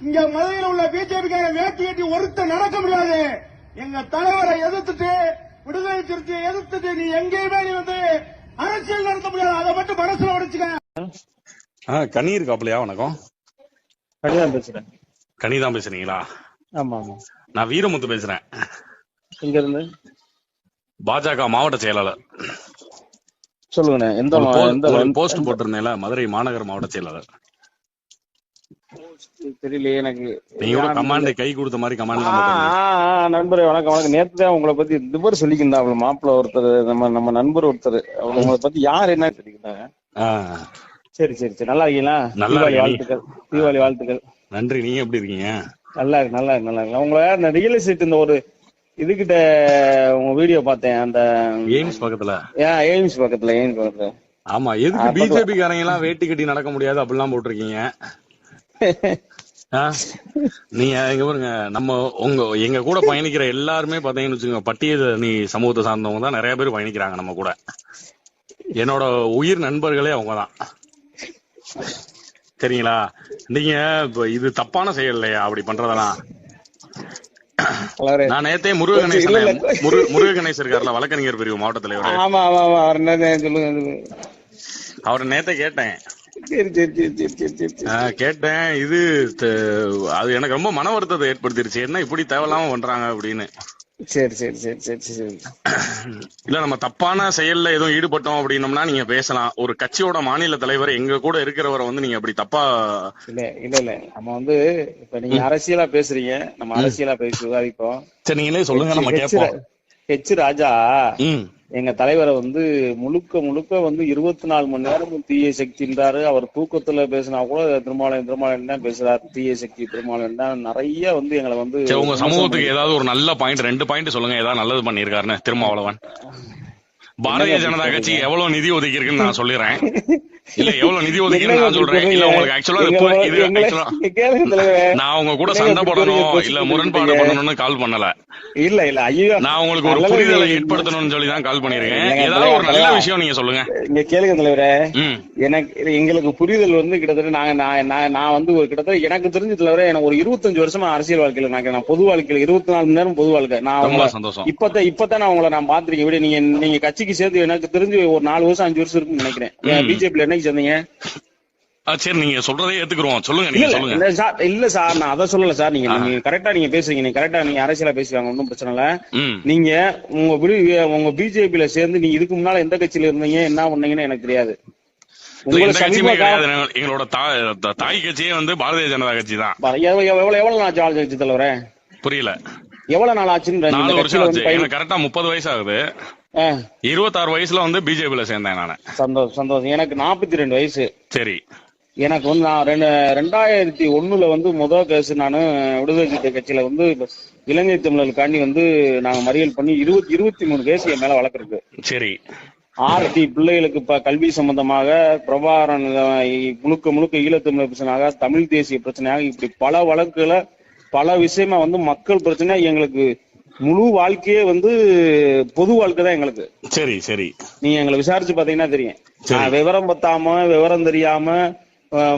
இங்க மதுரையில் உள்ள பிஜேபிக்கார வேட்டி கட்டி ஒருத்த நடக்க முடியாது. எங்க தலைவரை எதிர்த்துட்டு விடுதலை சிறுத்தையை எதிர்த்துட்டு நீ எங்கேயுமே நீ வந்து அரசியல் நடத்த முடியாது. அதை மட்டும் மனசுல உடைச்சுக்க ஆ கனி இருக்காப்லையா வணக்கம்? கனிதான் பேசுறேன். கனி தான் பேசுறீங்களா? ஆமா ஆமா. நான் வீரமுத்து பேசுறேன். எங்க இருந்து பாஜக மாவட்ட செயலாளர். ஒரு எந்த- போஸ்ட் போட்டிருந்தேன்ல மதுரை மாநகர மாவட்ட செயலாளர். தெரியலையே எனக்கு. நீங்க கமாண்ட் கை கொடுத்த மாதிரி கமாண்ட் நண்பரே வணக்கம் வணக்கம். நேத்து தான் உங்களை பத்தி இந்த பேர் சொல்லிக்கிருந்தாப்ல மாப்பிள்ள ஒருத்தர் நம்ம நம்ம நண்பர் ஒருத்தர். உங்களை பத்தி யார் என்ன சொல்லிக்கிட்டாங்க சரி சரி சரி. நல்லா இருக்கீங்களா? நல்லா தீபாவளி. வாழ்த்துக்கள். தீபாவளி வாழ்த்துக்கள். நன்றி. நீங்க எப்படி இருக்கீங்க? நல்லா இருக்கு நல்லா இருக்கு நல்லா இருக்கு. உங்களை இந்த ரியல் எஸ்டேட் இந்த ஒரு இதுகிட்ட உங்க வீடியோ பார்த்தேன். அந்த எய்ம்ஸ் பக்கத்துல. ஏன் எய்ம்ஸ் பக்கத்துல எய்ம்ஸ் பக்கத்துல. ஆமா எதுக்கு பிஜேபி காரங்க எல்லாம் வேட்டி கட்டி நடக்க முடியாது அப்படிலாம் போட்டிருக்கீங்க? நீங்க இங்க பாருங்க நம்ம உங்க எங்க கூட பயணிக்கிற எல்லாருமே பாத்தீங்கன்னு வச்சுக்கோங்க பட்டியல் நீ சமூகத்தை சார்ந்தவங்க தான் நிறைய பேர் பயணிக்கிறாங்க நம்ம கூட. என்னோட உயிர் நண்பர்களே அவங்க தான். சரிங்களா? நீங்க இது தப்பான செயல் இல்லையா? அப்படி பண்றதெல்லாம். நான் நேத்தே முருக இல்ல, கணேசன் இல்ல. முரு- முருக கணேசன் இருக்கார்ல வழக்கறிஞர் பிரிவு மாவட்ட தலைவர். அவரை நேத்தே கேட்டேன். சரி சரி சரி சரி சரி சரி கேட்டேன். இது அது எனக்கு ரொம்ப மன வருத்தத்தை ஏற்படுத்திருச்சு. என்ன இப்படி தேவையில்லாம பண்றாங்க அப்படின்னு. சரி சரி சரி சரி சரி. இல்ல நம்ம தப்பான செயல்ல எதுவும் ஈடுபட்டோம் அப்படின்னம்னா நீங்க பேசலாம். ஒரு கட்சியோட மாநில தலைவர் எங்க கூட இருக்கிறவரை வந்து நீங்க அப்படி தப்பா இல்ல இல்ல இல்ல. நம்ம வந்து இப்ப நீங்க அரசியலா பேசுறீங்க. நம்ம அரசியலா பேசி விவாதிப்போம் சரி நீங்களே சொல்லுங்க. நம்ம கேட்போம். ஹெச் ராஜா எங்க தலைவரை வந்து முழுக்க முழுக்க வந்து இருபத்தி நாலு மணி நேரம் தீய சக்தின்றாரு அவர் தூக்கத்துல பேசினா கூட திருமாவளவன் திருமாவளவன் தான் பேசுறாரு. தீய சக்தி திருமாவளவன் தான். நிறைய வந்து எங்களை வந்து உங்க சமூகத்துக்கு ஏதாவது ஒரு நல்ல பாயிண்ட் ரெண்டு பாயிண்ட் சொல்லுங்க. ஏதாவது நல்லது பண்ணிருக்காருன்னு திருமாவளவன். பாரதிய ஜனதா கட்சி எவ்வளவு நிதி ஒதுக்கி இருக்குன்னு நான் சொல்லிடுறேன் இல்ல எவ்வளவு நிதி ஒதுக்கி நான் சொல்றேன். இல்ல உங்களுக்கு ஆக்சுவலா இது. நான் உங்க கூட சண்டை போடணும் இல்ல முரண்பாடு? பண்ணணும்னு கால் பண்ணல. இல்ல இல்ல. ஐயோ நான் உங்களுக்கு ஒரு புரிதலை. ஏற்படுத்தணும்னு சொல்லி தான் கால் பண்ணிருக்கேன் ஏதாவது ஒரு நல்ல. விஷயம் நீங்க சொல்லுங்க. இங்க கேளுங்க தலைவரே. எனக்கு எங்களுக்கு புரிதல் வந்து கிட்டத்தட்ட நாங்க நான் நான் நான் வந்து ஒரு கிட்டத்தட்ட எனக்கு தெரிஞ்ச தலைவரே எனக்கு ஒரு இருபத்தஞ்சு வருஷமா அரசியல் வாழ்க்கையில நான் பொது வாழ்க்கையில இருபத்தி நாலு மணி நேரம் பொது வாழ்க்கை. நான் சந்தோஷம். இப்பதான் இப்பதான் நான் உங்களை நான் பாத்திருக்கேன் நீங்க நீங்க கட்சிக்கு சேர்ந்து எனக்கு தெரிஞ்சு ஒரு நாலு வருஷம் அஞ்சு வருஷம் இருக்குன்னு நினைக்கிறேன். ம். பிஜேபில என்னைக்கு சேர்ந்தீங்க? சரி நீங்க சொல்றதே ஏத்துக்குறோம். சொல்லுங்க நீங்க சொல்லுங்க. சார் இல்ல சார் நான் அதை சொல்லல சார். நீங்க. நீங்க கரெக்டா நீங்க பேசுறீங்க. நீங்க கரெக்டா நீங்க அரசியலா பேசுவாங்க ஒன்றும் பிரச்சனை இல்ல. நீங்க உங்க விடு- உங்க பிஜேபில சேர்ந்து நீங்க இதுக்கு முன்னால எந்த கட்சியில இருந்தீங்க என்ன பண்ணீங்கன்னு எனக்கு தெரியாது. எங்களோட தாய் கட்சியே வந்து பாரதிய ஜனதா கட்சி தான். எவ்வளவு எவ்வளவு நாள் ஆட்சி ஆட்சி தலைவரே? புரியல. எவ்வளவு நாள் ஆச்சுன்னு ஆச்சு. கரெக்டா முப்பது வயசு ஆகுது. இருபத்தாறு வயசுல வந்து பிஜேபில சேர்ந்தேன் நானு. சந்தோஷம் சந்தோஷம் எனக்கு நாற்பத்தி ரெண்டு வயசு. சரி. எனக்கு வந்து நான் ரெண்டு ரெண்டாயிரத்தி ஒண்ணுல வந்து முதல் கேஸ் நான் விடுதலை கட்சியில வந்து இலங்கை தமிழர்களுக்காண்டி வந்து நாங்க மறியல் பண்ணி இருபத்தி இருபத்தி மூணு கேஸ் என் மேல வழக்கிருக்கு. சரி. ஆர்டி பிள்ளைகளுக்கு இப்ப கல்வி சம்பந்தமாக பிரபாகரன் முழுக்க முழுக்க ஈழத்தமிழர் பிரச்சனையாக தமிழ் தேசிய பிரச்சனையாக இப்படி பல வழக்குகளை பல விஷயமா வந்து மக்கள் பிரச்சனை எங்களுக்கு முழு வாழ்க்கையே வந்து பொது வாழ்க்கை தான் எங்களுக்கு. சரி சரி. நீங்க எங்களை விசாரிச்சு பாத்தீங்கன்னா தெரியும். விவரம் பத்தாம விவரம் தெரியாம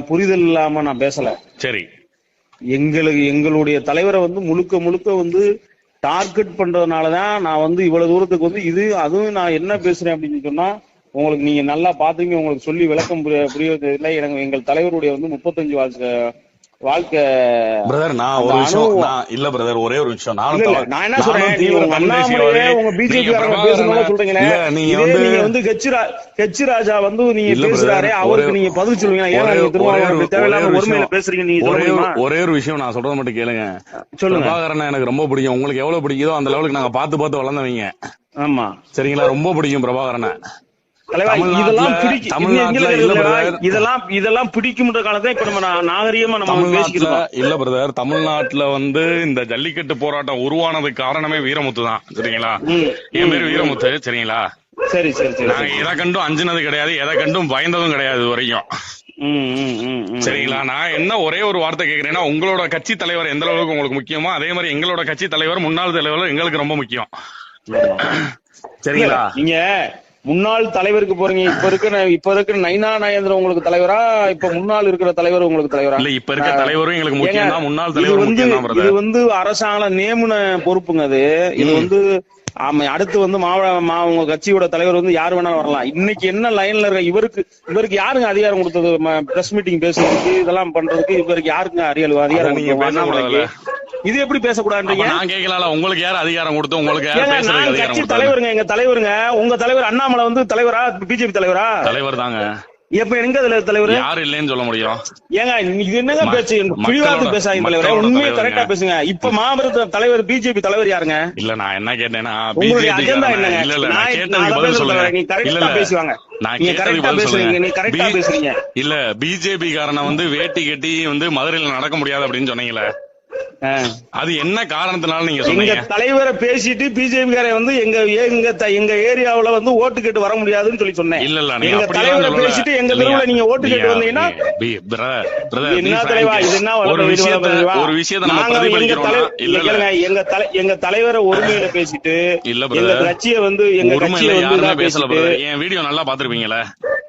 புரிதல் இல்லாம நான் பேசல. சரி. எங்களுக்கு எங்களுடைய தலைவரை வந்து முழுக்க முழுக்க வந்து டார்கெட் பண்றதுனாலதான் நான் வந்து இவ்வளவு தூரத்துக்கு வந்து இது அதுவும் நான் என்ன பேசுறேன் அப்படின்னு சொன்னா உங்களுக்கு நீங்க நல்லா பாத்தீங்க உங்களுக்கு சொல்லி விளக்கம் புரிய புரியறது இல்லை. எனக்கு எங்கள் தலைவருடைய வந்து முப்பத்தஞ்சு வாழ்க்கை வாழ்க்கை பிரதர் நான் ஒரு விஷயம் நான் இல்ல பிரதர் ஒரே ஒரு விஷயம். நானும் நான் என்ன சொல்றேன்? உங்க பிஜேபி பிரபாகரனை- சொல்றீங்களே? நீங்க வந்து நீங்க வந்து கட்சி ரா- கட்சி ராஜா வந்து நீங்க பேசுறாரே அவருக்கு நீங்க பதில் சொல்லுவீங்க ஏன். பேசுறீங்க நீங்க ஒரே ஒரு- ஒரே விஷயம். நான் சொல்றது மட்டும் கேளுங்க. சொல்லுங்க. பிரபாகரன் எனக்கு ரொம்ப பிடிக்கும். உங்களுக்கு எவ்வளவு பிடிக்குதோ அந்த லெவலுக்கு நாங்க பார்த்து பார்த்து வளர்ந்தவங்க. ஆமா. சரிங்களா? ரொம்ப பிடிக்கும் பிரபாகரனை. இதெல்லாம். இதெல்லாம் பிடிக்கும்ன்ற காலத்தை இப்ப நம்ம நாகரிகமா நம்ம பேசிக்கிறோம் இல்ல பிரதர் தமிழ்நாட்டுல வந்து இந்த ஜல்லிக்கட்டு போராட்டம் உருவானதுக்கு காரணமே வீரமுத்து தான் சரிங்களா? என் பேரு வீரமுத்து சரிங்களா? சரி சரி சரி நாங்க எதை கண்டும் அஞ்சினது கிடையாது எதை கண்டும் பயந்ததும் கிடையாது வரைக்கும். சரிங்களா? நான் என்ன ஒரே ஒரு வார்த்தை கேக்குறேன்னா உங்களோட கட்சி தலைவர் எந்த அளவுக்கு உங்களுக்கு முக்கியமோ அதே மாதிரி எங்களோட கட்சி தலைவர் முன்னாள் தலைவர் எங்களுக்கு ரொம்ப முக்கியம். சரிங்களா? நீங்க முன்னாள் தலைவருக்கு போறீங்க. இப்ப இருக்கிற இப்ப இருக்கிற நைனா நாயந்திரன் உங்களுக்கு தலைவரா? இப்ப முன்னாள் இருக்கிற தலைவர் உங்களுக்கு தலைவரா? இல்ல இப்ப இருக்க தலைவரும் எங்களுக்கு முக்கியம் தான். முன்னாள் தலைவர் வந்து இது வந்து அரசாங்கம் நியமன பொறுப்புங்க அது. இது வந்து ஆமா அடுத்து வந்து மாவட்ட உங்க கட்சியோட தலைவர் வந்து யார் வேணாலும் வரலாம். இன்னைக்கு என்ன லைன்ல இருக்க இவருக்கு இவருக்கு யாருங்க அதிகாரம் கொடுத்தது? பிரஸ் மீட்டிங் பேசுறதுக்கு இதெல்லாம் பண்றதுக்கு இவருக்கு யாருங்க அறியல் அதிகாரம் இது எப்படி பேசக்கூடாதுன்றீங்க? நான் கேட்கல உங்களுக்கு யார் அதிகாரம் கொடுத்து உங்களுக்கு யார் நான் அதிகாரம் கட்சி தலைவருங்க எங்க தலைவருங்க. உங்க தலைவர் அண்ணாமலை வந்து தலைவரா? பிஜேபி தலைவரா? தலைவர் தாங்க எப்ப எங்க அதுல தலைவர்? யாரு இல்லைன்னு சொல்ல முடியும். ஏங்க இது என்னங்க பேச்சு? பிடிவாதம் பேசாதீங்க தலைவரே. உண்மையை. கரெக்டா பேசுங்க. இப்ப மாபெரும் தலைவர் பிஜேபி தலைவர் யாருங்க? இல்ல நான் என்ன கேட்டேன்னா உங்களுடைய அஜெண்டா என்னங்க? இல்ல இல்ல நான் கேட்டதுக்கு பதில் சொல்லுங்க கரெக்டா பேசுவாங்க. நீங்க கரெக்டா பதில் பேசுறீங்க. சொல்லுங்க நீ கரெக்டா பி- பேசுறீங்க. இல்ல பிஜேபி காரனை வந்து வேட்டி கட்டி வந்து மதுரையில நடக்க முடியாது அப்படின்னு சொன்னீங்களே. அது என்ன காரணத்தினால நீங்க எங்க சொன்னீங்க தலைவரை பேசிட்டு பிஜேபி காரை வந்து எங்க எங்க எங்க ஏரியாவுல வந்து ஓட்டு கேட்டு வர முடியாதுன்னு சொல்லி சொன்னேன் இல்ல இல்ல நீங்க எங்க தலைவரை. பேசிட்டு எங்க? தெருவுல நீங்க ஓட்டு கேட்டு வந்தீங்கன்னா என்ன தலைவா. இது என்ன ஒரு விஷயத்த ஒரு விஷயத்த நாங்க எங்க இல்ல கேளுங்க, எங்க தலை எங்க தலைவரை ஒருமையில பேசிட்டு இல்ல எங்க. கட்சியை வந்து எங்க கட்சியை வந்து பேசல. என் வீடியோ நல்லா பாத்துருப்பீங்களே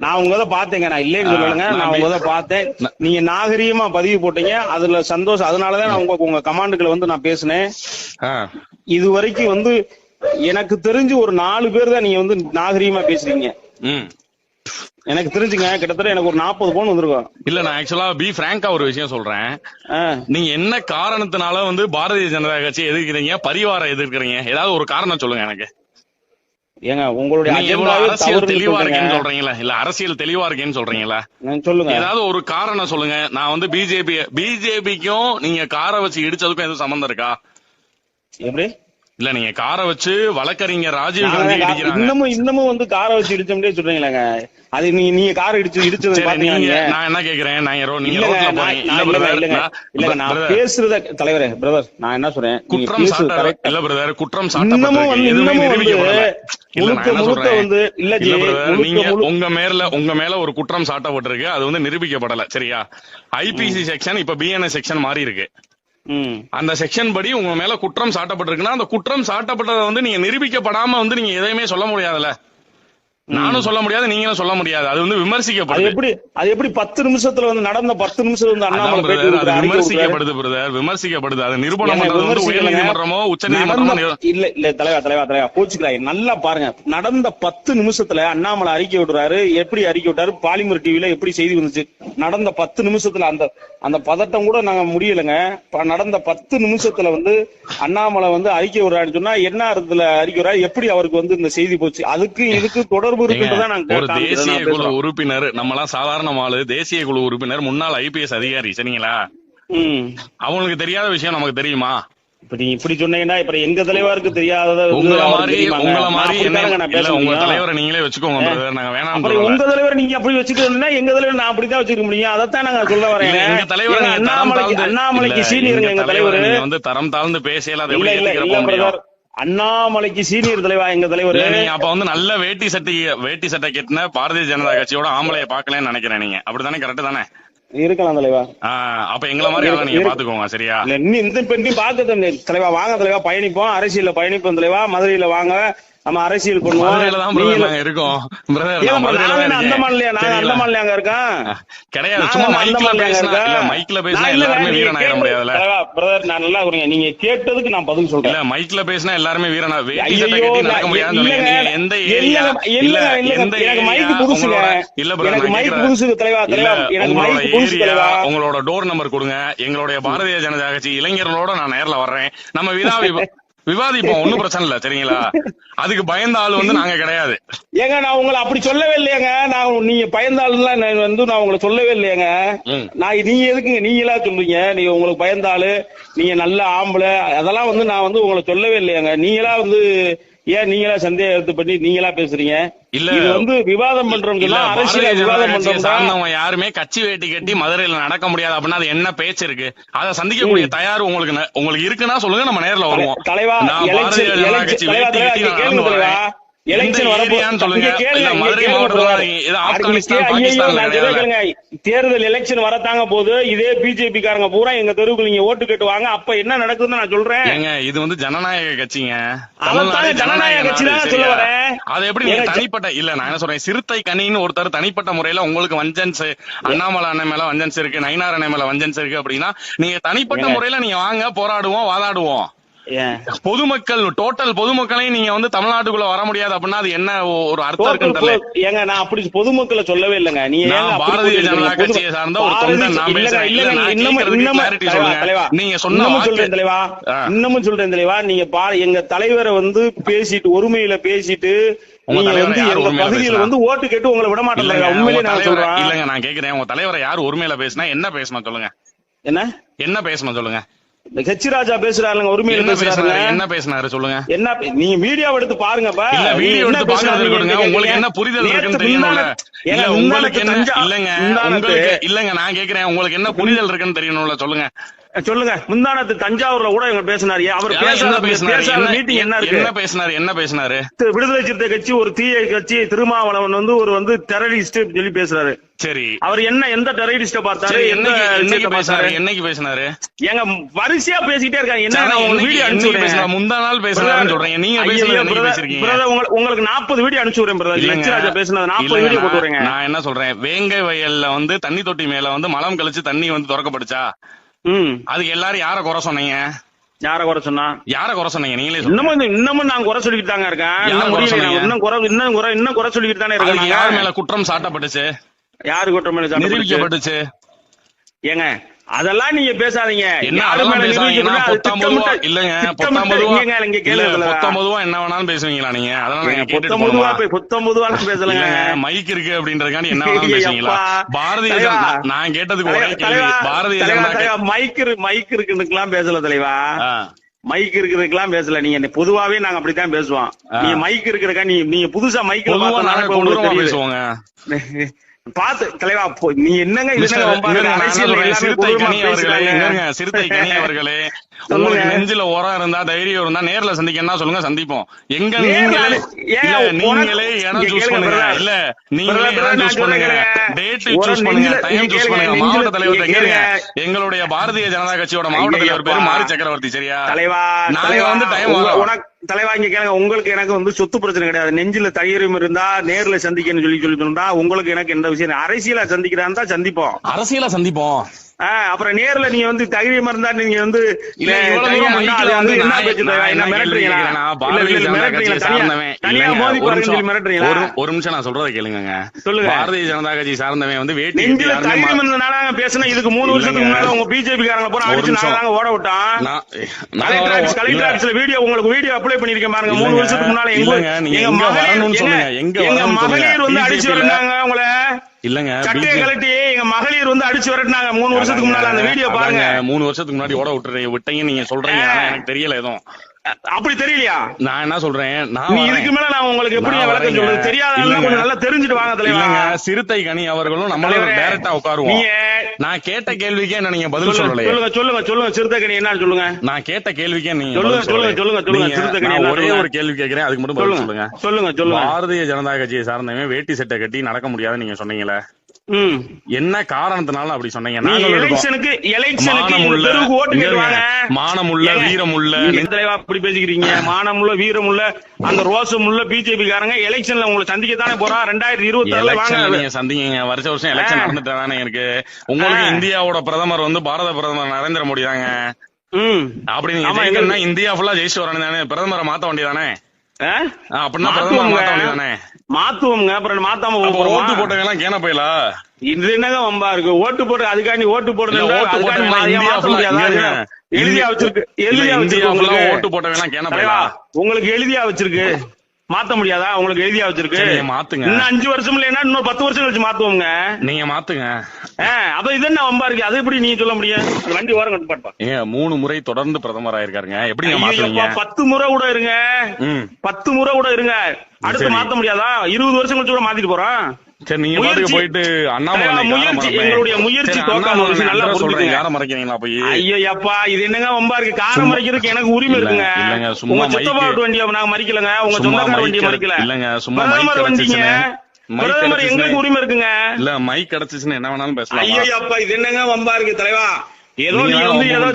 நான் உங்களை பாத்தேங்க நான் இல்லைன்னு ஆ, சொல்லலைங்க நான் பி- உங்களை பார்த்தேன். நீங்க நாகரீகமா பதிவு போட்டீங்க. அதுல சந்தோஷம். அதனாலதான் நான் உங்க உங்க கமாண்டுகளை வந்து நான் பேசினேன். இது வரைக்கும் வந்து எனக்கு தெரிஞ்சு ஒரு நாலு பேர் தான் நீங்க வந்து நாகரீகமா பேசுறீங்க. எனக்கு தெரிஞ்சுங்க கிட்டத்தட்ட எனக்கு ஒரு நாற்பது பவுன் வந்திருக்கும். இல்ல நான் ஆக்சுவலா பி பிராங்கா ஒரு விஷயம் சொல்றேன். நீங்க என்ன காரணத்தினால வந்து பாரதிய ஜனதா கட்சி எதிர்க்கிறீங்க பரிவார எதிர்க்கிறீங்க? ஏதாவது ஒரு காரணம் சொல்லுங்க எனக்கு. ஏங்க உங்களுடைய தெளிவா இருக்கேன்னு சொல்றீங்க சொல்றீங்களா? இல்ல அரசியல் தெளிவா இருக்கேன்னு சொல்றீங்களா? சொல்லுங்க. ஏதாவது ஒரு காரணம் சொல்லுங்க. நான் வந்து பிஜேபி பிஜேபிக்கும் நீங்க காரை வச்சு இடிச்சதுக்கும் எதுவும் சம்பந்தம் இருக்கா? எப்படி? இல்ல நீங்க காரை வச்சு வழக்கறிஞர் ராஜீவ் காந்தி இன்னமும் இன்னமும் வந்து காரை வச்சு இடிச்சோம்னே சொல்றீங்களாங்க. அது நீங்க நீங்க காரை இடிச்சு இடிச்சது நீங்க நான் என்ன கேக்குறேன்? நான் ரோ- நீங்க இல்ல நான் பேசுறத தலைவரே பிரதர் நான் என்ன சொல்றேன்? குற்றம் இல்ல பிரதர் குற்றம் இன்னமும் வந்து இன்னமும் முழுக்க முழுக்க வந்து இல்ல நீங்க உங்க மேல உங்க மேல ஒரு குற்றம் சாட்டப்பட்டிருக்கு. அது வந்து நிரூபிக்கப்படல. சரியா? ஐபிசி செக்ஷன் இப்ப பிஎன்எஸ் செக்ஷன் மாறி இருக்கு அந்த செக்ஷன் படி உங்க மேல குற்றம் சாட்டப்பட்டிருக்குன்னா அந்த குற்றம் சாட்டப்பட்டதை வந்து நீங்க நிரூபிக்கப்படாம வந்து நீங்க எதையுமே சொல்ல முடியாதுல்ல. நானும் சொல்ல முடியாது நீங்களும் சொல்ல முடியாது. அது வந்து விமர்சிக்கப்படுது எப்படி அது எப்படி பத்து நிமிஷத்துல வந்து நடந்த பத்து நிமிஷத்துல வந்து அண்ணாமலை. விமர்சிக்கப்படுது பிரதர் விமர்சிக்கப்படுது. அது நிரூபணம் பண்றது வந்து உயர். நீதிமன்றமோ உச்ச நீதிமன்றமோ இல்ல இல்ல தலைவா தலைவா தலைவா கோச்சுக்கிறாய். நல்லா பாருங்க. நடந்த பத்து நிமிஷத்துல அண்ணாமலை அறிக்கை விடுறாரு எப்படி அறிக்கை விட்டாரு? பாலிமர் டிவில எப்படி செய்தி வந்துச்சு? நடந்த பத்து நிமிஷத்துல அந்த அந்த பதட்டம் கூட நாங்க முடியலைங்க. நடந்த பத்து நிமிஷத்துல வந்து அண்ணாமலை வந்து அறிக்கை விடுறாருன்னு சொன்னா என்ன அர்த்தத்துல அறிக்கை விடுறாரு? எப்படி அவருக்கு வந்து இந்த செய்தி போச்சு? அதுக்கு இதுக்கு தொடர்பு தேசிய குழு. உறுப்பினர் நம்மலாம் சாதாரண ஆளு தேசிய குழு உறுப்பினர் முன்னாள் ஐபிஎஸ் அதிகாரி சரிங்களா. அவங்களுக்கு தெரியாத விஷயம் நமக்கு தெரியுமா? இப்ப நீங்க இப்படி சொன்னீங்கன்னா இப்ப எங்க தலைவருக்கு தெரியாதத உங்கள மாதிரி? உங்கள மாதிரி உங்க. தலைவரை நீங்களே வச்சுக்கோங்க நாங்க வேணாம் உங்க தலைவர் நீங்க அப்படி வச்சுக்கிறதுனா எங்க தலைவர் நான் அப்படித்தான் வச்சுக்க முடியும். அதைத்தான் நாங்க சொல்ல வரேன். எங்க தலைவர் அண்ணாமலைக்கு அண்ணாமலைக்கு சீனியருங்க எங்க தலைவர் வந்து தரம் தாழ்ந்து பேசல அதை எப்படி அண்ணாமலைக்கு சீனியர் தலைவா எங்க தலைவர் அப்ப வந்து நல்ல வேட்டி சட்டை வேட்டி சட்டை கட்டின பாரதிய ஜனதா கட்சியோட ஆம்பளைய பாக்கலன்னு நினைக்கிறேன் நீங்க. அப்படித்தானே? கரெக்ட் தானே? இருக்கலாம் தலைவா. அப்ப எங்களை மாதிரி நீங்க. பாத்துக்கோங்க சரியா? இந்த பெண்ணி பாக்க தலைவா. வாங்க தலைவா பயணிப்போம். அரசியல்ல பயணிப்போம் தலைவா. மதுரையில வாங்க. நம்ம அரசியல் பண்ணுவோம். இருக்கோம். அந்த இருக்கேன். மாநில நாங்க அந்த சரிங்களா? மாநில அங்க இருக்கோம் கிடையாது சும்மா மைக்ல பேசினா மைக்ல பேசினா எல்லாருமே வீரன் ஆயிட கேட்டது- முடியாதுல்ல? தலைவா, பிரதர் நான் நல்லா இருக்கீங்க நீங்க கேட்டதுக்கு நான் பதில் இல்ல சொல்றேன் மைக்ல பேசினா எல்லாருமே வீரனா வேட்டி சட்டை கட்டி நடக்க எந்த ஏரியா இல்ல எந்த எனக்கு புதுசுங்க. இல்ல பிரதர் எனக்கு நான் மைக்கு கேக்குறேன். புதுசு தலைவா, தலைவா, எனக்கு உங்களோட மைக்கு புதுசு ஏரியா தலைவா. உங்களோட டோர் நம்பர் கொடுங்க. எங்களுடைய பாரதிய ஜனதா கட்சி இளைஞர்களோட நான் நேர்ல வர்றேன். நம்ம விதா விவ- விவாதிப்போம் ஒண்ணும் பிரச்சனை இல்ல சரிங்களா? அதுக்கு பயந்த ஆள் வந்து நாங்க கிடையாது. ஏங்க நான் உங்களை அப்படி சொல்லவே இல்லையாங்க. நான் நீங்க பயந்தாளுலாம் நான் வந்து நான் உங்களை சொல்லவே இல்லையாங்க. நான் நீங்க எதுக்குங்க? நீங்களா சொல்றீங்க. நீங்க உங்களுக்கு பயந்தாளு நீங்க நல்ல ஆம்பளை. அதெல்லாம் வந்து நான் வந்து உங்களை சொல்லவே இல்லையாங்க. நீங்களா வந்து ஏன் நீங்களா சந்தேகத்தை பண்ணி நீங்களா பேசுறீங்க? இல்ல. இது வந்து விவாதம் பண்றோம் இல்ல அரசியல விவாதம் சார்ந்தவங்க யாருமே கட்சி வேட்டி கட்டி மதுரையில நடக்க முடியாது அப்படின்னா அது என்ன பேச்சு இருக்கு? அதை சந்திக்கக்கூடிய தயார் உங்களுக்கு உங்களுக்கு இருக்குன்னா சொல்லுங்க நம்ம நேர்ல வருவோம். தலைவா தேர்தல் எலெக்ஷன் வரத்தாங்க போது இதே பிஜேபி காரங்க பூரா எங்க தெருவுக்கு நீங்க ஓட்டு கேட்டுவாங்க. அப்ப என்ன நடக்குதுன்னு நான் சொல்றேன். இது வந்து ஜனநாயக கட்சிங்க. ஜனநாயக கட்சி தான் சொல்ல? வரேன். அது எப்படி நீங்க தனிப்பட்ட இல்ல நான் என்ன சொல்றேன் சிறுத்தை கனின்னு ஒருத்தர் தனிப்பட்ட முறையில உங்களுக்கு வஞ்சன்ஸ் அண்ணாமலை அண்ணன் மேல வஞ்சன்ஸ் இருக்கு நயினார் அண்ணன் மேல வஞ்சன்ஸ் இருக்கு அப்படின்னா நீங்க தனிப்பட்ட. முறையில நீங்க வாங்க போராடுவோம் வாதாடுவோம். பொதுமக்கள் டோட்டல் பொதுமக்களையும் நீங்க வந்து தமிழ்நாட்டுக்குள்ள வர முடியாது அப்படின்னா அது என்ன ஒரு அர்த்தம் இருக்குன்னு தெரியல. ஏங்க நான் அப்படி பொதுமக்களை சொல்லவே இல்லைங்க. அப்படி பாரதிய ஜனதா கட்சியை சார்ந்த ஒரு தொண்டன் நான் பேசுறேன். நீங்க சொன்ன இன்னமும் வாக்கு- சொல்றேன் தலைவா. இன்னமும் சொல்றேன் தலைவா. நீங்க எங்க தலைவரை வந்து பேசிட்டு ஒருமையில பேசிட்டு நீங்க வந்து எங்க பகுதியில? வந்து ஓட்டு கேட்டு உங்களை விட மாட்டேன் இல்லைங்க, தலைவா. உண்மையிலே உங்க நான் சொல்றேன். இல்லைங்க நான் கேக்குறேன் உங்க தலைவரை யார் உரிமையில பேசினா என்ன பேசணும் சொல்லுங்க. என்ன? என்ன பேசணும் சொல்லுங்க? ஹெச் ராஜா பேசுறாருங்க உரிமையில பேசுறாருங்க. என்ன பேசினாரு சொல்லுங்க. என்ன நீங்க வீடியோ எடுத்து பாருங்கப்பா இல்ல நீங்க வீடியோ எடுத்து பாக்குறது. உங்களுக்கு என்ன புரிதல் இருக்குன்னு தெரியணும்ல இல்ல உங்களுக்கு என்ன இல்லங்க. உங்களுக்கு இல்லங்க நான் கேக்குறேன். உங்களுக்கு என்ன புரிதல் இருக்குன்னு தெரியணும்ல சொல்லுங்க. சொல்லுங்க. முந்தானத்து தஞ்சாவூர்ல கூட இவங்க பேசினாரு. அவர் என்ன பேசாத என்ன- மீட்டிங் என்ன இருக்கு? என்ன பேசினாரு? என்ன பேசினாரு? விடுதலை சிறுத்தை கட்சி ஒரு தீய கட்சி திருமாவளவன் வந்து ஒரு வந்து டெரரிஸ்ட் சொல்லி பேசுறாரு. சரி. அவர் என்ன எந்த டெரரிஸ்ட பார்த்தாரு? விஷயத்தை பேசினாரு? என்னைக்கு பேசினாரு? ஏங்க வரிசையா பேசிட்டே இருக்காங்க. என்ன உங்களுக்கு வீடியோ அனுப்பிச்சு முந்தா நாள் பேசினாருன்னு சொல்றீங்க நீங்க பிரதர் உங்களுக்கு 40 வீடியோ அனுப்பிச்சு விடுறேன் பிரதர். லட்சராஜா பேசுனது 40 இல்லைங்க, வீடியோ போட்டு நான்- என்ன சொல்றேன்? வேங்கை வயல்ல வந்து தண்ணி தொட்டி மேல வந்து மலம் கழிச்சு தண்ணி வந்து திறக்கப்படுச்சா? அதுக்கு எல்லாரும் யார குறை சொன்னீங்க? யார குறை சொன்னா? யார குறை சொன்னீங்க? நீங்களே இன்னமும் இன்னமும் நான் குறை சொல்லிட்டு தாங்க இருக்கேன். இன்னும் குறை? இன்னும் குறை இன்னும் குறை சொல்லிட்டு தானே அதுக்கு யார் இருக்கேன் மேல குற்றம் சாட்டப்பட்டுச்சு? யாரு குற்றம் மேல? நிரூபிக்கப்பட்டுச்சு. ஏங்க அதெல்லாம் நீங்க பேசாதீங்க. என்ன என்ன வேணாலும் பேசுவீங்களா நீங்க? அதெல்லாம் பொத்தம் பொதுவா பேசலங்க. மைக் இருக்கு அப்படின்றதுக்காண்டி என்ன வேணாலும் பேசுவீங்களா. பாரதிய நான் கேட்டதுக்கு ஒரே கேள்வி. பாரதிய மைக் மைக் இருக்குன்னுக்கெல்லாம் பேசல தலைவா. மைக் இருக்கிறதுக்கெல்லாம் பேசல. நீங்க பொதுவாவே நாங்க அப்படித்தான் பேசுவோம். நீங்க மைக் இருக்கிறக்கா நீங்க புதுசா தெரியுது. பேசுவோங்க. பாத்து தலைவா நீ என்னங்க சிறுத்தை கனி அவர்களே சிறுத்தை கனி அவர்களே. உங்களுக்கு நெஞ்சில உரம் இருந்தா தைரியம் இருந்தா நேர்ல சந்திக்கணும்னா சொல்லுங்க சந்திப்போம். எங்க நீங்களே இடம் சூஸ் பண்ணுங்க. இல்ல நீங்களே இடம் சூஸ் பண்ணுங்க. டேட் சூஸ் பண்ணுங்க டைம் சூஸ் பண்ணுங்க. மாவட்ட தலைவர் கேளுங்க. எங்களுடைய பாரதிய ஜனதா கட்சியோட மாவட்ட தலைவர் பேரு. மாரி சக்கரவர்த்தி சரியா? தலைவா, வந்து டைம் உனக்கு தலைவா இங்க கேளுங்க. உங்களுக்கு எனக்கு வந்து சொத்து பிரச்சனை கிடையாது. நெஞ்சில தைரியம் இருந்தா நேர்ல சந்திக்கணும்னு சொல்லி சொல்லி உங்களுக்கு எனக்கு எந்த விஷயம் அரசியல சந்திக்கிறான்னு தான் சந்திப்போம். அரசியல சந்திப்போம். அப்புறம் நேர்ல நீங்க வந்து தைரியமா இருந்தா நீங்க வந்து ஒரு நிமிஷம். நான் சொல்றதை கேளுங்க சொல்லுங்க. பாரதிய ஜனதா கட்சி சார்ந்தவன் வந்து வேட்டி தைரியம் இருந்தனால பேசுனா இதுக்கு மூணு வருஷத்துக்கு. முன்னால உங்க பிஜேபி காரங்க ஒரு அடிச்சு. நாங்க ஓட நான் கலெக்டர் ஆபீஸ் கலெக்டர். ஆபீஸ்ல வீடியோ உங்களுக்கு வீடியோ அப்ளை பண்ணிருக்கேன் பாருங்க மூணு. வருஷத்துக்கு முன்னால எங்க எங்க மகளிர். வந்து அடிச்சு வரட்டாங்க உங்களை இல்லங்க சட்டையை கழட்டி எங்க மகளிர் வந்து அடிச்சு வரட்டினாங்க. மூணு வருஷத்துக்கு முன்னால அந்த வீடியோ பாருங்க. மூணு வருஷத்துக்கு முன்னாடி ஓட விட்டுறீங்க. விட்டீங்க நீங்க சொல்றீங்க. எனக்கு தெரியல எதுவும். அப்படி தெரியலையா? நான் என்ன சொல்றேன்? நான். இதுக்கு மேல நான் உங்களுக்கு எப்படி விளக்கம். சொல்றது? தெரியாத? இல்லைங்க. கொஞ்சம் நல்லா தெரிஞ்சுட்டு வாங்க தலைவா. சிறுத்தை கனி அவர்களும் தலைவரே, டைரக்டா உட்காருவோம். நான் கேட்ட கேள்விக்கே என்ன நீங்க பதில் சொல்லுங்க சொல்லலையே? சொல்லுங்க சொல்லுங்க சொல்லுங்க. சிறுத்தைக்கணி என்ன சொல்லுங்க. நான் கேட்ட கேள்விக்கே நீங்க சொல்லுங்க. சொல்லுங்க, சொல்லுங்க, நீங்க- சிறுத்தை கனி ஒரே சொல்லுங்க? ஒரு கேள்வி கேக்குறேன் அதுக்கு மட்டும் சொல்லுங்க சொல்லுங்க. சொல்லுங்க சொல்லுங்க. பாரதிய ஜனதா கட்சியை சார்ந்தவன் வேட்டி சட்டை கட்டி நடக்க முடியாதுன்னு நீங்க சொன்னீங்களே. என்ன காரணத்தினால அப்படி சொன்னீங்க. எலெக்ஷனுக்கு எலெக்ஷனுக்கு மானமுள்ள வீரமுள்ள. தலைவா அப்படி பேசிக்கிறீங்க? மானமுள்ள வீரமுள்ள அந்த ரோசமுள்ள பிஜேபி காரங்க எலெக்ஷன்ல உங்களை சந்திக்கத்தானே போறான் ரெண்டாயிரத்தி இருபத்தி ஆறுல வாங்க. சந்திங்க. வருஷ வருஷம் எலெக்ஷன். நடந்துட்டு தானே இருக்கு. உங்களுக்கு. இந்தியாவோட பிரதமர் வந்து பாரத பிரதமர் நரேந்திர மோடி தாங்க. ம். அப்படி நீங்க ஆமா, ஜெயிக்கணும்னா எங்களுக்கு- இந்தியா ஃபுல்லா ஜெயிச்சு வரணும் தானே பிரதமரை மாத்த வேண்டியதானே ஆ? அப்படின்னா பிரதமரை மாத்த மாத்துவோங்க வேண்டியதானே மாத்துவோங்க அப்புறம் மாத்தாம? ஓட்டு போட்டவங்க எல்லாம் கேன போயிலா? இது என்னங்க வம்பா இருக்கு? ஓட்டு போட்டு அதுக்காண்டி ஓட்டு போடுறது எழுதியா வச்சிருக்கு எழுதியா வச்சிருக்கு ஓட்டு போட்டவங்க எல்லாம் கேன போயிலா? உங்களுக்கு எழுதியா வச்சிருக்கு. மாத்த முடியாதா? உங்களுக்கு எழுதியா வச்சிருக்கு? மாத்துங்க. இன்னும் அஞ்சு வருஷம் இல்லைன்னா இன்னொரு பத்து வருஷம் கழிச்சு மாத்துவோங்க நீங்க மாத்துங்க. அப்ப இது என்ன வம்பா இருக்கு? அது எப்படி நீங்க சொல்ல முடியும்? வண்டி ஓரம் கட்டு பாட்டுப்பா ஏங்க மூணு முறை தொடர்ந்து பிரதமர் ஆயிருக்காருங்க. ஐயையோப்பா, மாத்துவீங்க? பத்து முறை கூட இருங்க. பத்து முறை கூட இருங்க. அடுத்து. மாத்த முடியாதா? இருபது வருஷம் கழிச்சு கூட மாத்திட்டு போறோம். சரி நீங்க பாட்டுக்கு போயிட்டு அண்ணாமலை முயற்சி, எங்களுடைய. முயற்சி விஷயம் நல்லா. யாரை மறைக்கிறீங்களா போய்? ஐயோ அப்பா இது என்னங்க வம்பா இருக்கு? காரை மறிக்கிறதுக்கு எனக்கு உரிமை இருக்குங்க. இல்லங்க, சும்மா வீட்டு வண்டியை நாங்க மறிக்கலங்க. உங்க சொந்தக்கார வண்டியை மறிக்கல. இல்லங்க, சும்மா பிரதமர் வண்டிங்க பிரதமர் எங்களுக்கு உரிமை இருக்குங்க. இல்ல மைக் கிடைச்சிச்சுன்னு என்ன வேணாலும் பேசலாம். ஐயோ அப்பா இது என்னங்க வம்பா இருக்கு தலைவா? ஏதோ நீங்க வந்து ஏதோ.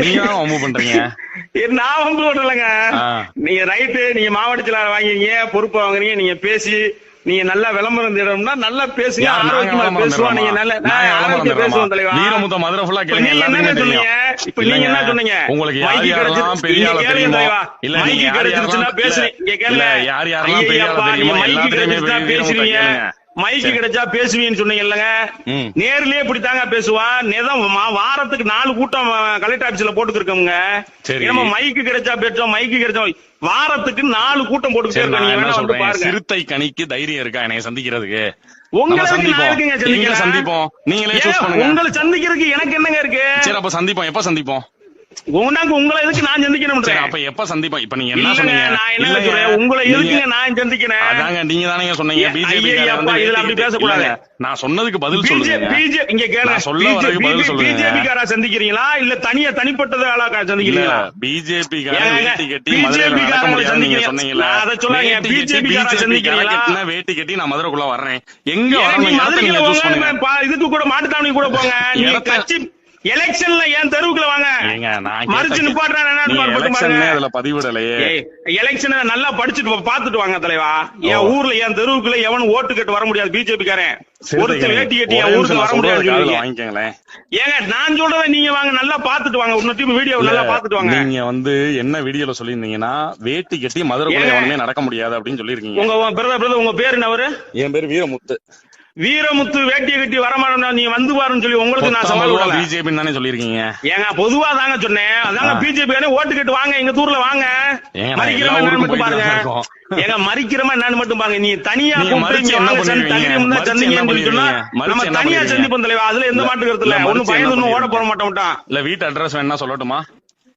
நீங்க வம்பு பண்றீங்க. நான் வம்பு பண்ணலங்க ஆ. நீங்க ரைட்டு நீங்க மாவட்ட செயலாளர் வாங்கிங்க பொறுப்பு வாங்குறீங்க நீங்க பேசி நீங்க நல்லா விளம்பரம் தேடணும்னா நல்லா பேசுங்க ஆரோக்கியமா பேசுவோம் நீங்க? நல்ல தர்றோமா? பேசுவோம் தலைவா வீரமுத்த மதுரை இப்ப கேளுங்க, நீங்க என்ன சொன்னீங்க. இப்ப நீங்க என்ன சொன்னீங்க உங்களுக்கு யார் யாரெல்லாம். பெரிய ஆளு தெரியுமோ? இல்ல, நீங்க யார் யாரெல்லாம் பேசுறீங்க. கேளுங்க. யார் யாரெல்லாம் பெரிய ஆளு தெரியுமோ? நீங்க மைக்கு மைக்கு. கிடைச்சா பேசுவீங்கன்னு சொன்னீங்க இல்லங்க. நேர்லயே இப்படித்தாங்க பேசுவான் வாரத்துக்கு நாலு கூட்டம் கலெக்டர் ஆபீஸ்ல போட்டுருக்கோங்க சரி. நம்ம மைக்கு கிடைச்சா பேசோம் மைக்கு கிடைச்சோம் வாரத்துக்கு நாலு கூட்டம் போட்டுக்கிட்டே என்ன சிறுத்தை கணிக்கு தைரியம் இருக்கா? என்னைய சந்திக்கிறதுக்கு. உங்களுக்கு? சந்திப்போம். நீங்களே சூஸ் பண்ணுங்க. உங்களை சந்திக்கிறதுக்கு எனக்கு என்னங்க இருக்கு? சரி அப்ப சந்திப்போம். எப்ப சந்திப்போம்? உனக்கு உங்களை எதுக்கு நான் சந்திக்கணும் அப்ப எப்ப சந்திப்போம் இப்ப நீங்க என்ன சொன்னீங்க நான் என்ன சொல்றேன் உங்களை நீங்க- எதுக்குங்க நான் சந்திக்கிறேன் அதாங்க நீங்க தானே சொன்னீங்க பிஜேபி இதுல அப்படி பேசக்கூடாது. நான் சொன்னதுக்கு பதில் சொல்லுங்க பிஜே- இங்க கேளுங்க. சொல்ல வரதுக்கு பதில் சொல்லுங்க. பிஜேபி காரா சந்திக்கிறீங்களா இல்ல தனியா தனிப்பட்டது ஆளா இல்ல சந்திக்கிறீங்களா பிஜேபி ஏங்க, வேட்டி கட்டி நீங்க சந்திக்கிறீங்க. சொன்னீங்கல்ல நான் அதை BJP காரரை BJP சந்திக்கிறீங்களா? கட்டினா வேட்டி கட்டி நான் மதுரைக்குள்ள வர்றேன் எங்க வரணும் நீங்க இடத்த மதுரைக்கு நீங்க choose போங்க, பண்ணுங்க பா- இதுக்கு கூட மாட்டுத்தாவணி கூட போங்க நீங்க கட்சி எலெக்ஷன்ல ஏன் தெருவுக்குள்ள வாங்க? ஏங்க நான் மறிச்சு பாருங்க. அதுல பதிவிடலையே. ஏய், எலெக்ஷனை நல்லா படிச்சுட்டு பாத்துட்டு வாங்க தலைவா. என். ஊர்ல என் தெருவுக்குள்ள எவனும் ஓட்டு கட்டு வர முடியாது பிஜேபி காரன். சரி. வேட்டி கட்டி என் ஊருக்கு வர முடியாது ஏங்க நான் சொல்றதை நீங்க வாங்க நல்லா பாத்துட்டு வாங்க. இன்னொரு டீம் வீடியோ நல்லா பாத்துட்டு வாங்க. நீங்க வந்து என்ன வீடியோல சொல்லியிருந்தீங்கன்னா வேட்டி கட்டி மதுரைக்குள்ள. எவனுமே நடக்க முடியாது அப்படின்னு சொல்லியிருக்கீங்க. உங்க பிரதர் பிரதர் உங்க பேர் என்ன அவரு? என் பேர் வீரமுத்து. வீரமுத்து வேட்டியை கட்டி வரமாட்டா நீங்க வந்து பாருன்னு சொல்லி உங்களுக்கு நான் விடல பிஜேபி தானே சொல்லியிருக்கீங்க? ஏங்க பொதுவா தாங்க சொன்னேன். அதாங்க. பிஜேபி ஓட்டு கேட்டு வாங்க எங்க ஊர்ல வாங்க. மறிக்கிறமா என்னன்னு மட்டும் பாருங்க. ஏங்க மறிக்கிறமா என்னன்னு மட்டும் பாருங்க. நீ தனியா நம்ம தனியா? சந்திப்போம் தலைவா. அதுல எந்த மாட்டு கருத்து இல்ல இல்ல, ஒண்ணும் பயந்து ஒண்ணும் ஓட போட? மாட்டோம்ட்டான் இல்ல வீட்டு அட்ரஸ் வேணா சொல்லட்டுமா?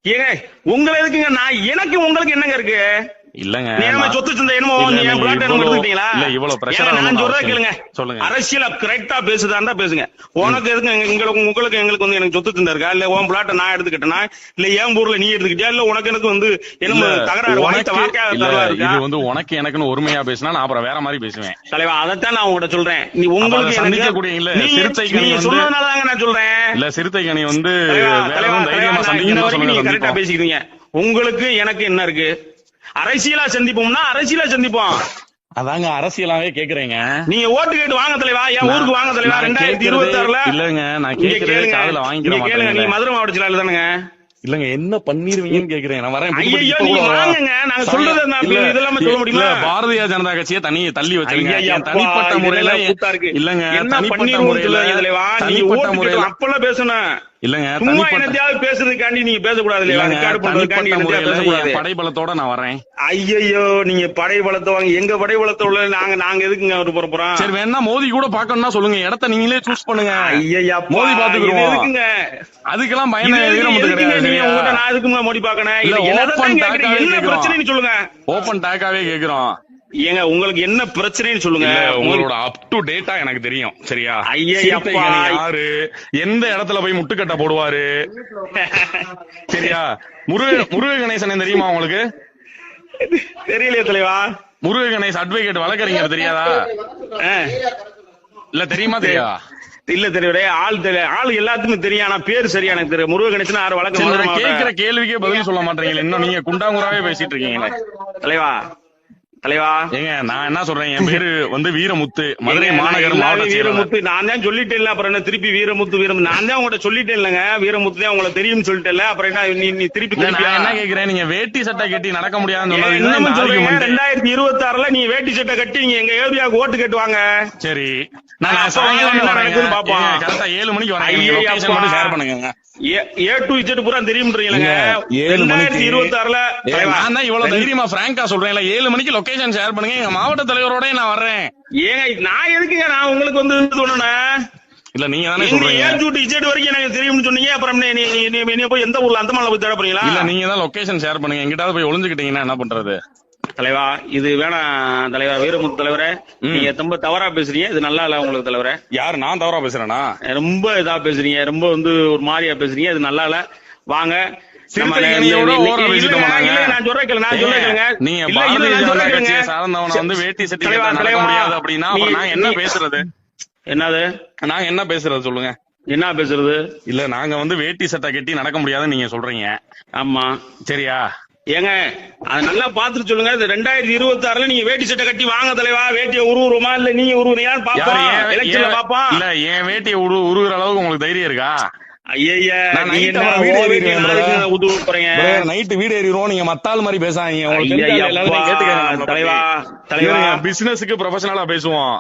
ஏங்க உங்களை எதுக்குங்க நான் எனக்கு உங்களுக்கு என்னங்க இருக்கு? இல்லங்க சொத்து சந்தை என்னமோ இல்ல, என் பிளாட் என்னமோ எடுத்துக்கிட்டீங்களா? இல்ல, இவ்வளவு ஏங்க, நான் சொல்றத கேளுங்க. இல்லை. சொல்லுங்க. அரசியல கரெக்டா பேசுதாண்டா பேசுங்க. உனக்கு எதுக்கு எங்க- எங்களுக்கு உங்களுக்கு எங்களுக்கு வந்து எனக்கு சொத்து சந்தை இருக்கா? இல்ல உன் பிளாட்ட நான் எடுத்துக்கிட்டேனா? இல்ல என் ஊர்ல நீ எடுத்துக்கிட்டியா? இல்ல உனக்கு எனக்கு வந்து என்னமோ இல்ல, தகராறு உனக்கு- இல்ல, இது வந்து உனக்கு எனக்குன்னு ஒருமையா பேசினா நான் அப்புறம் வேற மாதிரி பேசுவேன். தலைவா அதைத்தான் நான் உங்ககிட்ட சொல்றேன். நீ உங்களுக்கு சந்திக்கக்கூடிய இல்ல, எனக்கு சிறுத்தை வந்து- சொன்னதுனாலதாங்க நான் சொல்றேன். இல்ல சிறுத்தை கனி வந்து வேற தைரியமா சந்திக்கணும் கரெக்டா பேசிக்கிறீங்க உங்களுக்கு எனக்கு என்ன இருக்கு? அரசியலா சந்திப்போம்னா அரசியலா சந்திப்போம். அதாங்க அரசியலாவே கேக்குறேங்க. நீங்க ஓட்டு கேட்டு வாங்க தலைவா? என் ஊருக்கு வாங்க தலைவா? ரெண்டாயிரத்தி இருபத்தி ஆறுல இல்லங்க நான் கேக்குறதே காதுல வாங்கிக்கிற இங்க கேளுங்க. நீங்க மாட்டேங்க மதுரை மாவட்ட செயலாளர் தானுங்க. இல்லங்க என்ன பண்ணிருவீங்கன்னு கேக்குறேன். நான் வரேன் இப்ப நீங்க. வாங்குங்க. நாங்க சொல்றதை இதெல்லாம் சொல்ல முடியுமா? பாரதிய ஜனதா கட்சியை தனி தள்ளி வச்சிருங்க. என் தனிப்பட்ட முறையில? இல்லங்க என்ன முறையில சொல்லுங்க தலைவா நீங்க ஓட்டு கேட்டு அப்பெல்லாம் பேசணும் இல்லங்க சும்மா என்னத்தையாவது பேசுறதுக்காண்டி நீங்க பேசக்கூடாது இல்லையா? ரெக்கார்டு பண்றதுக்காண்டி பேசக்கூடாது. படைபலத்தோட நான் வரேன். ஐயையோ நீங்க படை பலத்தை வாங்க எங்க படை பலத்தை உள்ள நாங்க நாங்க எதுக்குங்க ஒரு போற போறோம்? சரி வேணா மோதி கூட பாக்கணும்னா சொல்லுங்க. இடத்த நீங்களே சூஸ் பண்ணுங்க. ஐயையப்பா, மோதி இது பாத்துக்குருவோம் எதுக்குங்க அதுக்கெல்லாம் உங்ககிட்ட நான் எதுக்குங்க மோடி பாக்கணும் என்ன. பிரச்சனைன்னு சொல்லுங்க. ஓபன் டேக்காவே கேக்குறோம் ஏங்க உங்களுக்கு என்ன பிரச்சனைன்னு சொல்லுங்க. உங்களோட அப் டு டேட்டா எனக்கு தெரியும். சரியா? யாரு? எந்த இடத்துல போய் முட்டுக்கட்டை போடுவாரு? சரியா? முருக முருக கணேசன் தெரியுமா உங்களுக்கு? தெரியலையே தலைவா. முருக கணேஷ் அட்வொகேட் வழக்கறிஞர் தெரியாதா. இல்ல தெரியுமா தெரியாதா இல்ல தெரியல ஆள் தெரிய ஆள் எல்லாத்துக்குமே தெரியும் ஆனா பேர் சரியா எனக்கு தெரியும் முருக கணேசன் ஆறு வழக்கு சரி, மதுரை நான் கேக்குற. கேள்விக்கே பதில் சொல்ல மாட்டீங்களே. இன்னும் நீங்க குண்டாங்குறாவே பேசிட்டு இருக்கீங்களே. தலைவா. தலைவா. ஏங்க நான் என்ன சொல்றேன்? என் பேரு வந்து வீரமுத்து மதுரை மாநகர் மாவட்ட வீரமுத்து நான் தான் சொல்லிட்டேன்ல அப்புறம் என்ன திருப்பி வீரமுத்து வீரம் நான் தான் உங்கள்ட்ட சொல்லிட்டேன் இல்லங்க வீரமுத்து தான் உங்களுக்கு தெரியும்னு சொல்லிட்டேன்ல அப்புறம் என்ன நீ நீ திருப்பி நான் என்ன கேக்குறேன்? நீங்க வேட்டி சட்டை கட்டி நடக்க முடியாதுன்னு சொன்னது இன்னமும் சொல்றீங்க. ரெண்டாயிரத்தி இருபத்தி ஆறுல நீ வேட்டி சட்டை கட்டி நீங்க எங்க ஏரியாவுக்கு ஓட்டு கேட்டுவாங்க. சரி. நான் சாயங்காலம். நடக்குதுன்னு பாப்போம். கரெக்டா ஏழு மணிக்கு வரேன். ஷேர் பண்ணுங்க ஏ டு இஜெட் பூரா தெரியும்ன்றீங்களங்க. ஏழு மணிக்கு. இருபத்தி ஆறுல நான் தான் இவ்வளவு தைரியமா பிராங்கா சொல்றேன் ஏழு மணிக்கு லொகேஷன் ஷேர் பண்ணுங்க. எங்க மாவட்ட தலைவரோட நான் வர்றேன். ஏங்க நான் எதுக்குங்க? நான் உங்களுக்கு வந்து பண்ணணும் இல்ல நீங்க தானே சொல்றீங்க. ஏன் சூட்டு இஜெட் வரைக்கும் எனக்கு தெரியும்னு சொன்னீங்க. அப்புறம் நீ போய் எந்த ஊர்ல அந்த மாலை போய் தேட போறீங்களா? இல்ல நீங்க தான் லொகேஷன் ஷேர் பண்ணுங்க. எங்கிட்டாவது போய் ஒளிஞ்சுக்கிட்டீங்கன்னா என்ன பண்றது? தலைவா இது வேணாம் தலைவா. வீரமுத்து தலைவரே. நீங்க ரொம்ப தவறா பேசுறீங்க. இது நல்லா இல்ல உங்களுக்கு தலைவரே. யார் நான் தவறா பேசுறேனா? ரொம்ப இதா பேசுறீங்க. ரொம்ப வந்து ஒரு மாதிரியா பேசுறீங்க. இது நல்லா இல்ல. வாங்க. நான் நான் நான் என்ன பேசுறது? என்னது? நாங்க என்ன பேசுறது சொல்லுங்க. என்ன பேசுறது? இல்ல நாங்க வந்து வேட்டி சட்டை கட்டி நடக்க முடியாதுன்னு நீங்க சொல்றீங்க. ஆமா. சரியா? ஏங்க அது நல்லா பாத்துட்டு சொல்லுங்க. இந்த ரெண்டாயிரத்தி இருபத்தி ஆறுல நீங்க வேட்டி சட்டை கட்டி வாங்க தலைவா. வேட்டியை உருவுறோமா? இல்ல நீங்க உருவுறியான்னு யாரு பாப்போம் எலெக்ஷன்ல பாப்போம் இல்ல என் வேட்டியை உரு உருகுற அளவுக்கு உங்களுக்கு தைரியம் இருக்கா? நைட்டு வீடு ஏறிடுவோம் நீங்க மத்தாள் மாதிரி பேசாதீங்க. பிசினஸுக்கு ப்ரொஃபஷனலா பேசுவோம்.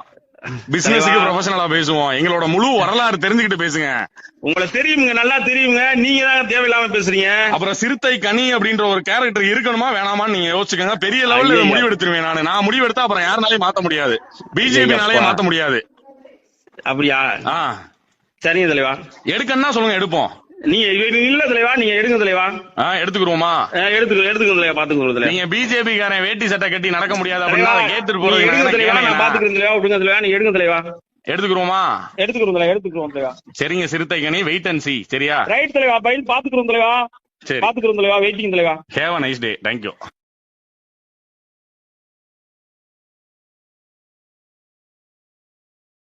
பிசினஸுக்கு. ப்ரொஃபஷனலா பேசுவோம். எங்களோட முழு வரலாறு தெரிஞ்சுக்கிட்டு பேசுங்க. உங்களை தெரியுங்க நல்லா தெரியுங்க. நீங்க தான் தேவையில்லாம பேசுறீங்க. அப்புறம் சிறுத்தை கனி அப்படின்ற ஒரு கேரக்டர் இருக்கணுமா வேணாமான்னு நீங்க யோசிச்சுக்கோங்க. பெரிய லெவல்ல. முடிவு எடுத்துருவேன் நானு. நான் முடிவு எடுத்தா அப்புறம் யாருனாலையும் மாத்த முடியாது. பிஜேபினாலே ஐயப்பா. மாத்த முடியாது. அப்படியா? ஆ. சரிங்க தலைவா. எடுக்கன்னா சொல்லுங்க எடுப்போம். நீங்க இல்ல தலைவா நீங்க எடுங்க தலைவா. எடுத்துக்கிறோமா எடுத்துக்க எடுத்துக்க தலைவா பாத்துக்கோங்க தலைவா. நீங்க பிஜேபி காரன் வேட்டி சட்டை கட்டி நடக்க முடியாது அப்படின்னா நீங்க போறது எடுங்க தலைவா நான். பாத்துக்கிறேன் தலைவா விடுங்க தலைவா நீங்க எடுங்க தலைவா. எடுத்துக்கிறோமா எடுத்துக்கிறோம் தலைவா எடுத்துக்கிறோம் தலைவா. சரிங்க சிறுத்தை கனி வெயிட் அண்ட் சி சரியா? ரைட் தலைவா பைல் பாத்துக்கிறோம் தலைவா. சரி. பாத்துக்கிறோம் தலைவா வெயிட்டிங் தலைவா. Have a nice day thank you